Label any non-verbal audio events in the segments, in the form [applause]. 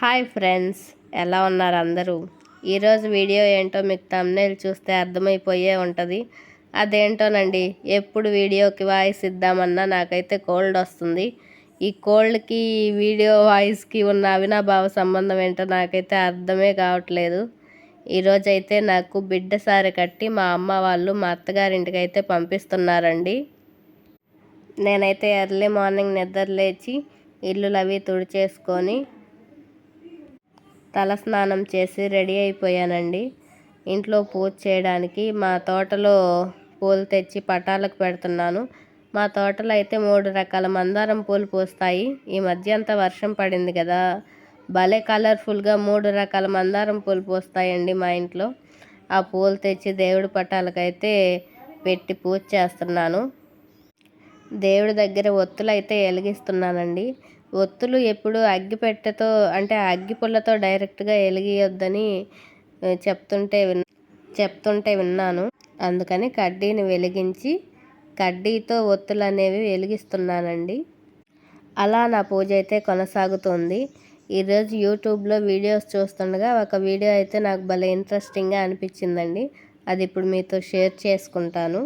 Hi friends ఎలా ఉన్నారు అందరూ? ఈరోజు వీడియో ఏంటో మీకు తమ్నేలు చూస్తే అర్థమైపోయే ఉంటుంది. అదేంటోనండి ఎప్పుడు వీడియోకి వాయిస్ ఇద్దామన్నా నాకైతే కోల్డ్ వస్తుంది. ఈ కోల్డ్కి వీడియో వాయిస్కి ఉన్న అవినాభావ సంబంధం ఏంటో నాకైతే అర్థమే కావట్లేదు. ఈరోజైతే నాకు బిడ్డ సారి కట్టి మా అమ్మ వాళ్ళు మా అత్తగారింటికి అయితే పంపిస్తున్నారండి. నేనైతే ఎర్లీ మార్నింగ్ నిద్ర లేచి ఇల్లులు అవి తుడిచేసుకొని తలస్నానం చేసి రెడీ అయిపోయానండి. ఇంట్లో పూజ చేయడానికి మా తోటలో పూలు తెచ్చి పటాలకు పెడుతున్నాను. మా తోటలో అయితే మూడు రకాల మందారం పూలు పూస్తాయి. ఈ మధ్య అంతా వర్షం పడింది కదా. భలే కలర్ఫుల్గా మూడు రకాల మందారం పూలు పూస్తాయండి మా ఇంట్లో. ఆ పూలు తెచ్చి దేవుడి పటాలకైతే పెట్టి పూజ చేస్తున్నాను. దేవుడి దగ్గర ఒత్తులు అయితే వెలిగిస్తున్నానండి. ఒత్తులు ఎప్పుడు అగ్గిపెట్టెతో అంటే అగ్గి పుల్లతో డైరెక్ట్గా వెలిగియొద్దని చెప్తుంటే విన్ చెప్తుంటే విన్నాను. అందుకని కడ్డీని వెలిగించి కడ్డీతో ఒత్తులు అనేవి వెలిగిస్తున్నానండి. అలా నా పూజ అయితే కొనసాగుతుంది. ఈరోజు యూట్యూబ్లో వీడియోస్ చూస్తుండగా ఒక వీడియో అయితే నాకు భలే ఇంట్రెస్టింగ్గా అనిపించిందండి. అది ఇప్పుడు మీతో షేర్ చేసుకుంటాను.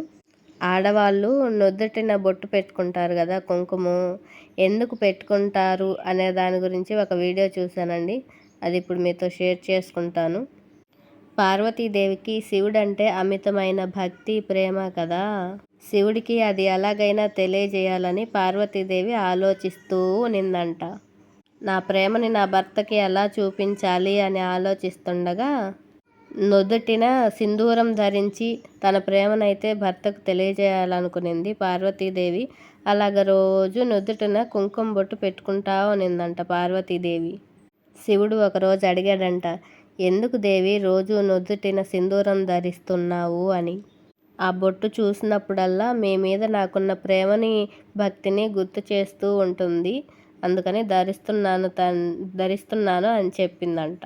ఆడవాళ్ళు నుదుటిన బొట్టు పెట్టుకుంటారు కదా కుంకుమ. ఎందుకు పెట్టుకుంటారు అనే దాని గురించి ఒక వీడియో చూశానండి. అది ఇప్పుడు మీతో షేర్ చేసుకుంటాను. పార్వతీదేవికి శివుడు అంటే అమితమైన భక్తి ప్రేమ కదా. శివుడికి అది ఎలాగైనా తెలియజేయాలని పార్వతీదేవి ఆలోచిస్తూ నిందంట నా ప్రేమని నా భర్తకి ఎలా చూపించాలి అని ఆలోచిస్తుండగా నుదుటిన సింధూరం ధరించి తన ప్రేమనైతే భర్తకు తెలియజేయాలనుకునింది పార్వతీదేవి. అలాగ రోజు నుదుటిన కుంకుమ బొట్టు పెట్టుకుంటా ఉన్నిందంట పార్వతీదేవి. శివుడు ఒకరోజు అడిగాడంట ఎందుకు దేవి రోజు నుదుటిన సింధూరం ధరిస్తున్నావు అని? ఆ బొట్టు చూసినప్పుడల్లా మీ మీద నాకున్న ప్రేమని భక్తిని గుర్తు చేస్తూ ఉంటుంది. అందుకని ధరిస్తున్నాను తన్ ధరిస్తున్నాను అని చెప్పిందంట.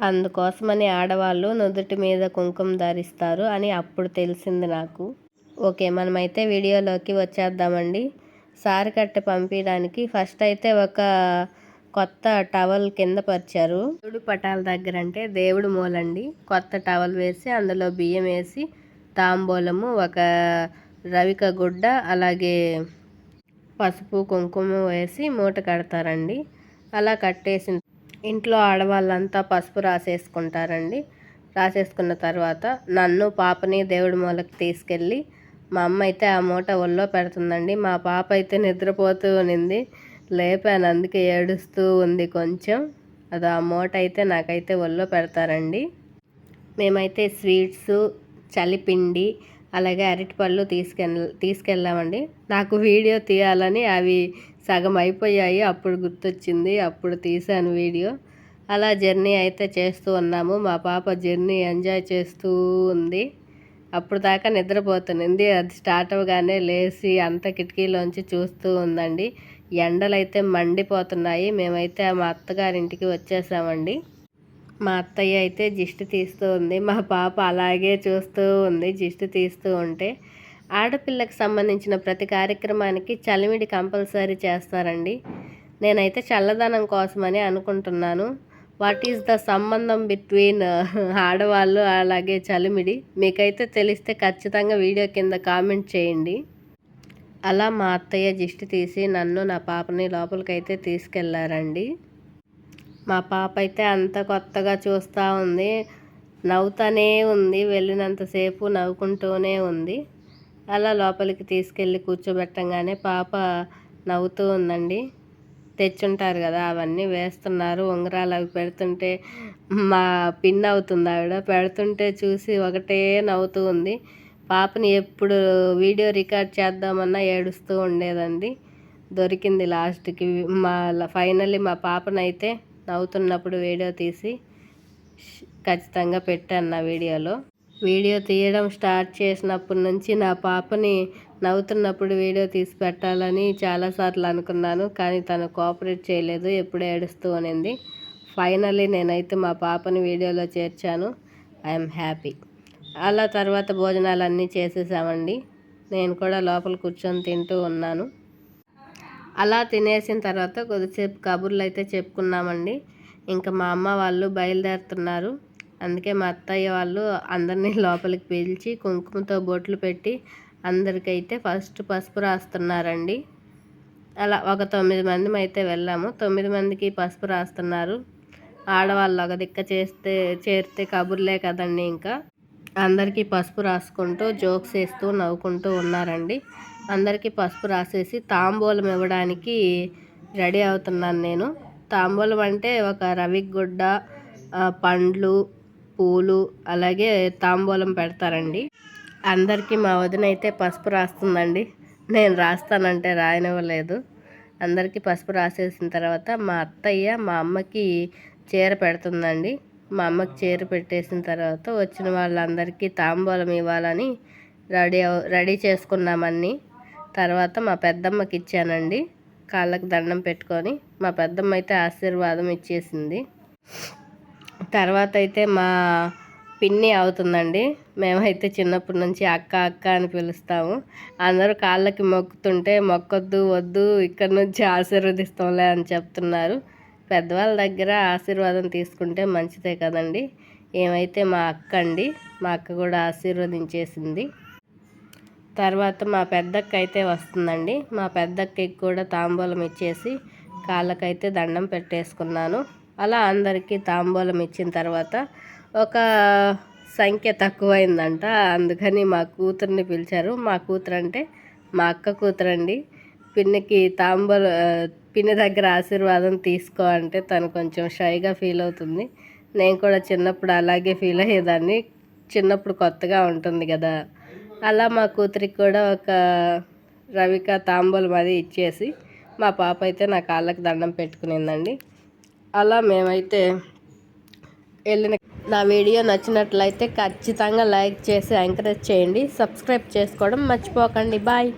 అందుకోసమని ఆడవాళ్ళు నుదుటి మీద కుంకుమ ధరిస్తారు అని అప్పుడు తెలిసింది నాకు. ఓకే మనమైతే వీడియోలోకి వచ్చేద్దామండి. సారి కట్టె పంపించడానికి ఫస్ట్ అయితే ఒక కొత్త టవల్ కింద పరిచారు. దేవుడు పటాల దగ్గర అంటే దేవుడు మూలండి. కొత్త టవల్ వేసి అందులో బియ్యం వేసి తాంబూలము ఒక రవిక గుడ్డ అలాగే పసుపు కుంకుమ వేసి మూట కడతారండి. అలా కట్టేసిన ఇంట్లో ఆడవాళ్ళంతా పసుపు రాసేసుకుంటారండి. రాసేసుకున్న తర్వాత నన్ను పాపని దేవుడి మూలకి తీసుకెళ్ళి మా అమ్మ అయితే ఆ మూట ఒళ్ళో పెడుతుందండి. మా పాప అయితే నిద్రపోతూ ఉంది లేపాను అందుకే ఏడుస్తూ ఉంది కొంచెం. అది ఆ మూట అయితే నాకైతే ఒళ్ళో పెడతారండి. మేమైతే స్వీట్స్ చలిపిండి అలాగే అరటిపళ్ళు తీసుకెళ్ తీసుకెళ్ళామండి నాకు వీడియో తీయాలని అవి సగం అయిపోయాయి అప్పుడు గుర్తొచ్చింది అప్పుడు తీశాను వీడియో. అలా జర్నీ అయితే చేస్తూ ఉన్నాము. మా పాప జర్నీ ఎంజాయ్ చేస్తూ ఉంది. అప్పుడు దాకా నిద్రపోతుంది. అది స్టార్ట్ అవ్వగానే లేచి అంత కిటికీలోంచి చూస్తూ ఉందండి. ఎండలు అయితే మండిపోతున్నాయి. మేమైతే మా అత్తగారింటికి వచ్చేసామండి. మా అత్తయ్య అయితే జిష్టి తీస్తూ ఉంది. మా పాప అలాగే చూస్తూ ఉంది జిష్టి తీస్తూ ఉంటే. ఆడపిల్లకి సంబంధించిన ప్రతి కార్యక్రమానికి చలిమిడి కంపల్సరీ చేస్తారండి. నేనైతే చల్లదనం కోసమని అనుకుంటున్నాను. వాట్ ఈస్ ద సంబంధం బిట్వీన్ [laughs] ఆడవాళ్ళు అలాగే చలిమిడి? మీకైతే తెలిస్తే ఖచ్చితంగా వీడియో కింద కామెంట్ చేయండి. అలా మా అత్తయ్య జిష్టి తీసి నన్ను నా పాపని లోపలికైతే తీసుకెళ్ళారండి. మా పాప అయితే అంత కొత్తగా చూస్తూ ఉంది. నవ్వుతూనే ఉంది. వెళ్ళినంతసేపు నవ్వుకుంటూనే ఉంది. అలా లోపలికి తీసుకెళ్ళి కూర్చోబెట్టంగానే పాప నవ్వుతూ ఉందండి. తెచ్చుంటారు కదా అవన్నీ వేస్తున్నారు. ఉంగరాలు అవి పెడుతుంటే మా పిన్ అవుతుంది ఆవిడ. పెడుతుంటే చూసి ఒకటే నవ్వుతూ ఉంది. పాపని ఎప్పుడు వీడియో రికార్డ్ చేద్దామన్నా ఏడుస్తూ ఉండేదండి. దొరికింది లాస్ట్కి. మా ఫైనల్లీ మా పాపనైతే నవ్వుతున్నప్పుడు వీడియో తీసి ఖచ్చితంగా పెట్టాను నా వీడియోలో. వీడియో తీయడం స్టార్ట్ చేసినప్పటి నుంచి నా పాపని నవ్వుతున్నప్పుడు వీడియో తీసి పెట్టాలని చాలాసార్లు అనుకున్నాను కానీ తను కోఆపరేట్ చేయలేదు ఎప్పుడు ఏడుస్తూ అనింది ఫైనల్లీ నేనైతే మా పాపని వీడియోలో చేర్చాను. I'm happy. అలా తర్వాత భోజనాలు అన్నీ చేసేసామండి. నేను కూడా లోపల కూర్చొని తింటూ ఉన్నాను. అలా తినేసిన తర్వాత కొద్దిసేపు కబుర్లు అయితే చెప్పుకున్నామండి. ఇంకా మా అమ్మ వాళ్ళు బయలుదేరుతున్నారు. అందుకే మా అత్తయ్య వాళ్ళు అందరినీ లోపలికి పిలిచి కుంకుమతో బొట్లు పెట్టి అందరికైతే ఫస్ట్ పసుపు రాస్తున్నారండి. అలా ఒక తొమ్మిది మంది అయితే వెళ్ళాము. తొమ్మిది మందికి పసుపు రాస్తున్నారు. ఆడవాళ్ళు ఒక దిక్క చేస్తే చేరితే కబుర్లే కదండి ఇంకా. అందరికీ పసుపు రాసుకుంటూ జోక్స్ వేస్తూ నవ్వుకుంటూ ఉన్నారండి. అందరికీ పసుపు రాసేసి తాంబూలం ఇవ్వడానికి రెడీ అవుతున్నాను నేను. తాంబూలం అంటే ఒక రవి గుడ్డ పండ్లు పూలు అలాగే తాంబూలం పెడతారండి. అందరికీ మా వదిన అయితే పసుపు రాస్తుందండి. నేను రాస్తానంటే రాయనివ్వలేదు. అందరికీ పసుపు రాసేసిన తర్వాత మా అత్తయ్య మా అమ్మకి చీర పెడుతుందండి. మా అమ్మకి చీర పెట్టేసిన తర్వాత వచ్చిన వాళ్ళందరికీ తాంబూలం ఇవ్వాలని రెడీ రెడీ చేసుకున్నామన్నీ. తర్వాత మా పెద్దమ్మకి ఇచ్చానండి. కాళ్ళకి దండం పెట్టుకొని మా పెద్దమ్మ అయితే ఆశీర్వాదం ఇచ్చేసింది. తర్వాత అయితే మా పిన్ని అవుతుందండి. మేమైతే చిన్నప్పటి నుంచి అక్క అక్క అని పిలుస్తాము. అందరూ కాళ్ళకి మొక్కుతుంటే మొక్కొద్దు వద్దు ఇక్కడ నుంచి ఆశీర్వదిస్తాంలే అని చెప్తున్నారు. పెద్దవాళ్ళ దగ్గర ఆశీర్వాదం తీసుకుంటే మంచిదే కదండి. ఏమైతే మా అక్క అండి మా అక్క కూడా ఆశీర్వదించేసింది. తర్వాత మా పెద్దక్క అయితే వస్తుందండి. మా పెద్దక్కకి కూడా తాంబూలం ఇచ్చేసి కాళ్ళకైతే దండం పెట్టేసుకున్నాను. అలా అందరికీ తాంబూలం ఇచ్చిన తర్వాత ఒక సంఖ్య తక్కువైందంట. అందుకని మా కూతుర్ని పిలిచారు. మా కూతురు అంటే మా అక్క కూతురండి. పిన్నికి తాంబూల పిన్ని దగ్గర ఆశీర్వాదం తీసుకో అంటే తను కొంచెం షైగా ఫీల్ అవుతుంది. నేను కూడా చిన్నప్పుడు అలాగే ఫీల్ అయ్యేదాన్ని. చిన్నప్పుడు కొత్తగా ఉంటుంది కదా. అలా మా కూతురికి కూడా ఒక రవిక తాంబూలం అది ఇచ్చేసి మా పాప అయితే నా కాళ్ళకి దండం పెట్టుకునిందండి. అలా మేమైతే వెళ్ళిన నా వీడియో నచ్చినట్లయితే ఖచ్చితంగా లైక్ చేసి ఎంకరేజ్ చేయండి. సబ్స్క్రైబ్ చేసుకోవడం మర్చిపోకండి. బాయ్.